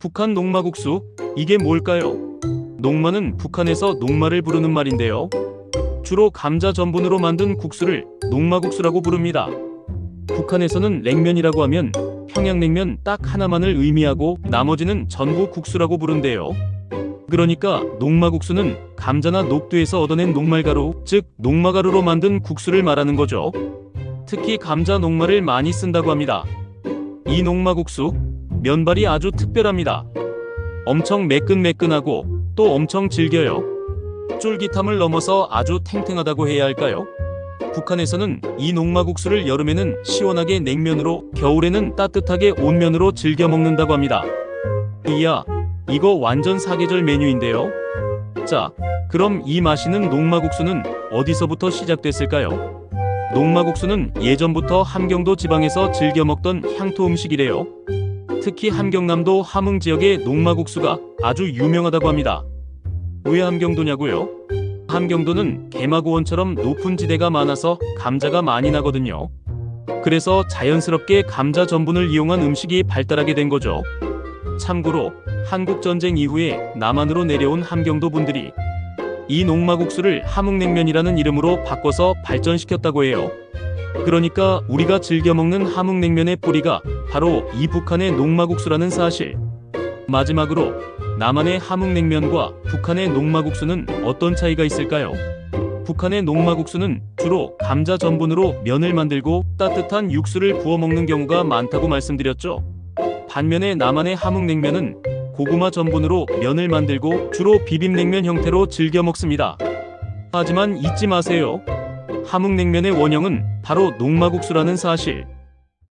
북한 녹마국수 이게 뭘까요? 녹마는 북한에서 녹마를 부르는 말인데요. 주로 감자 전분으로 만든 국수를 녹마국수라고 부릅니다. 북한에서는 냉면이라고 하면 평양냉면 딱 하나만을 의미하고 나머지는 전부 국수라고 부른대요. 그러니까 녹마국수는 감자나 녹두에서 얻어낸 녹말가루, 즉 녹마가루로 만든 국수를 말하는 거죠. 특히 감자 녹말을 많이 쓴다고 합니다. 이 녹마국수 면발이 아주 특별합니다. 엄청 매끈매끈하고 또 엄청 질겨요. 쫄깃함을 넘어서 아주 탱탱하다고 해야 할까요? 북한에서는 이 녹마국수를 여름에는 시원하게 냉면으로, 겨울에는 따뜻하게 온면으로 즐겨 먹는다고 합니다. 이야, 이거 완전 사계절 메뉴인데요. 자, 그럼 이 맛있는 녹마국수는 어디서부터 시작됐을까요? 녹마국수는 예전부터 함경도 지방에서 즐겨 먹던 향토 음식이래요. 특히 함경남도 함흥 지역의 녹마국수가 아주 유명하다고 합니다. 왜 함경도냐고요? 함경도는 개마고원처럼 높은 지대가 많아서 감자가 많이 나거든요. 그래서 자연스럽게 감자 전분을 이용한 음식이 발달하게 된 거죠. 참고로 한국 전쟁 이후에 남한으로 내려온 함경도 분들이 이 녹마국수를 함흥냉면이라는 이름으로 바꿔서 발전시켰다고 해요. 그러니까 우리가 즐겨 먹는 함흥냉면의 뿌리가 바로 이 북한의 녹마국수라는 사실. 마지막으로 남한의 함흥냉면과 북한의 녹마국수는 어떤 차이가 있을까요? 북한의 녹마국수는 주로 감자 전분으로 면을 만들고 따뜻한 육수를 부어 먹는 경우가 많다고 말씀드렸죠. 반면에 남한의 함흥냉면은 고구마 전분으로 면을 만들고 주로 비빔냉면 형태로 즐겨 먹습니다. 하지만 잊지 마세요. 함흥냉면의 원형은 바로 녹마국수라는 사실.